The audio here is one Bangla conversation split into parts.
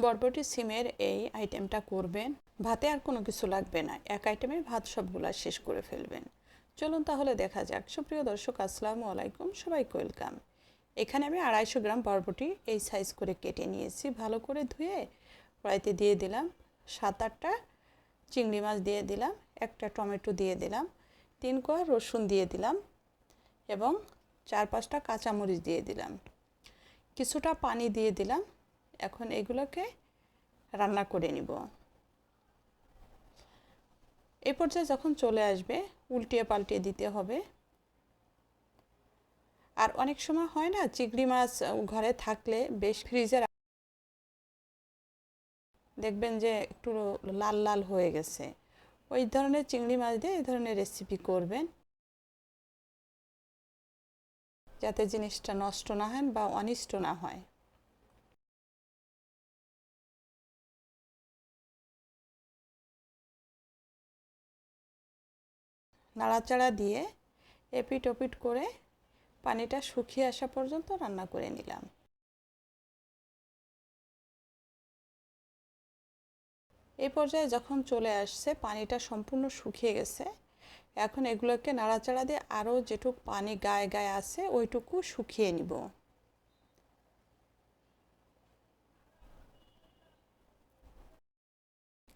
বরবটি সিমের এই আইটেমটা করবেন। ভাতে আর কোনো কিছু লাগবে না। এক আইটেমে ভাত সবগুলা শেষ করে ফেলবেন। চলুন তাহলে দেখা যাক। সুপ্রিয় দর্শক, আসসালামু আলাইকুম। সবাইকে ওয়েলকাম। এখানে আমি আড়াইশো গ্রাম বরবটি এই সাইজ করে কেটে নিয়েছি। ভালো করে ধুয়ে কড়াইতে দিয়ে দিলাম। সাত আটটা চিংড়ি মাছ দিয়ে দিলাম। একটা টমেটো দিয়ে দিলাম। তিন কোয়া রসুন দিয়ে দিলাম। এবং চার পাঁচটা কাঁচামরিচ দিয়ে দিলাম। কিছুটা পানি দিয়ে দিলাম। এখন এগুলোকে রান্না করে নিব। এই পর্যায়ে যখন চলে আসবে, উল্টিয়ে পাল্টিয়ে দিতে হবে। আর অনেক সময় হয় না, চিংড়ি মাছ ঘরে থাকলে বেশ ফ্রিজে দেখবেন যে একটু লাল লাল হয়ে গেছে। ওই ধরনের চিংড়ি মাছ দিয়ে এই ধরনের রেসিপি করবেন। যাতে জিনিসটা নষ্ট না হয় বা অনিষ্ট না হয়। নাড়াচাড়া দিয়ে এপিট ওপিট করে পানিটা শুকিয়ে আসা পর্যন্ত রান্না করে নিলাম। এই পর্যায়ে যখন চলে আসছে, পানিটা সম্পূর্ণ শুকিয়ে গেছে। এখন এগুলোকে নাড়াচাড়া দিয়ে আরও যেটুক পানি গায়ে গায়ে আছে, ওইটুকু শুকিয়ে নিব।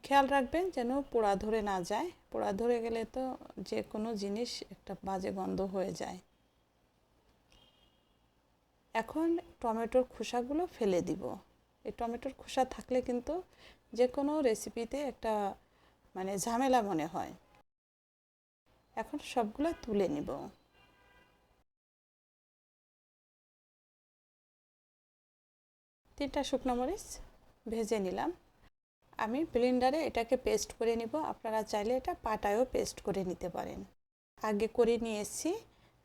খেয়াল রাখবেন যেন পোড়া ধরে না যায়। পোড়া ধরে গেলে তো যে কোনো জিনিস একটা বাজে গন্ধ হয়ে যায়। এখন টমেটোর খোসাগুলো ফেলে দিব। এই টমেটোর খোসা থাকলে কিন্তু যে কোনো রেসিপিতে একটা মানে ঝামেলা মনে হয়। এখন সবগুলো তুলে নিব। তিনটা শুকনো মরিচ ভেজে নিলাম। আমি ব্লেন্ডারে এটাকে পেস্ট করে নিব। আপনারা চাইলে এটা পাটায়ও পেস্ট করে নিতে পারেন। আগে করে নিয়ে নিয়েছি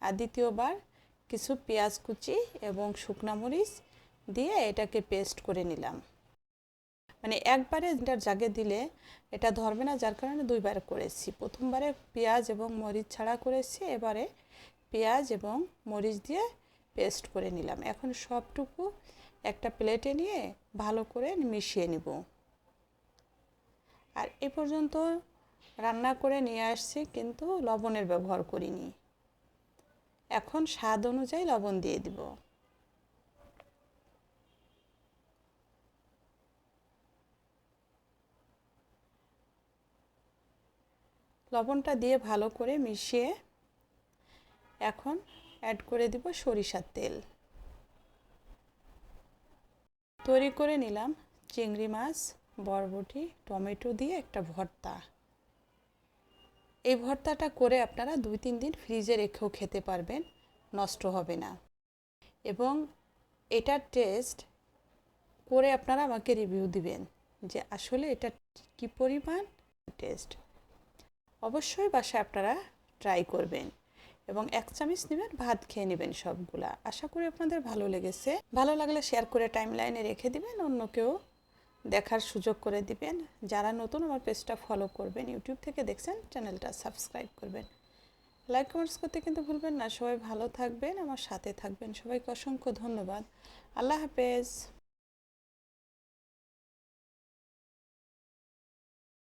আর দ্বিতীয়বার কিছু পেঁয়াজ কুচি এবং শুকনা মরিচ দিয়ে এটাকে পেস্ট করে নিলাম। মানে একবারে এটার জাগে দিলে এটা ধরবে না, যার কারণে দুইবার করেছি। প্রথমবারে পেঁয়াজ এবং মরিচ ছাড়া করেছি, এবারে পেঁয়াজ এবং মরিচ দিয়ে পেস্ট করে নিলাম। এখন সবটুকু একটা প্লেটে নিয়ে ভালো করে মিশিয়ে নিব। আর এ পর্যন্ত রান্না করে নিয়ে আসছি, কিন্তু লবণের ব্যবহার করিনি। এখন স্বাদ অনুযায়ী লবণ দিয়ে দিব। লবণটা দিয়ে ভালো করে মিশিয়ে এখন অ্যাড করে দিব সরিষার তেল। তৈরি করে নিলাম চিংড়ি মাছ। বরবটি, টমেটো দিয়ে একটা ভর্তা। এই ভর্তাটা করে আপনারা দুই তিন দিন ফ্রিজে রেখেও খেতে পারবেন, নষ্ট হবে না। এবং এটার টেস্ট করে আপনারা আমাকে রিভিউ দিবেন যে আসলে এটা কি পরিমাণ টেস্ট। অবশ্যই বাসায় আপনারা ট্রাই করবেন এবং এক চামচ নেবেন, ভাত খেয়ে নেবেন সবগুলা। আশা করি আপনাদের ভালো লেগেছে। ভালো লাগলে শেয়ার করে টাইম লাইনে রেখে দিবেন, অন্য কেউ দেখার সুযোগ করে দিবেন। যারা নতুন আমার পেজটা ফলো করবেন ইউটিউব থেকে দেখছেন চ্যানেলটা সাবস্ক্রাইব করবেন। লাইক কমেন্টস করতে কিন্তু ভুলবেন না। সবাই ভালো থাকবেন, আমার সাথে থাকবেন। সবাইকে অসংখ্য ধন্যবাদ। আল্লাহ হাফেজ।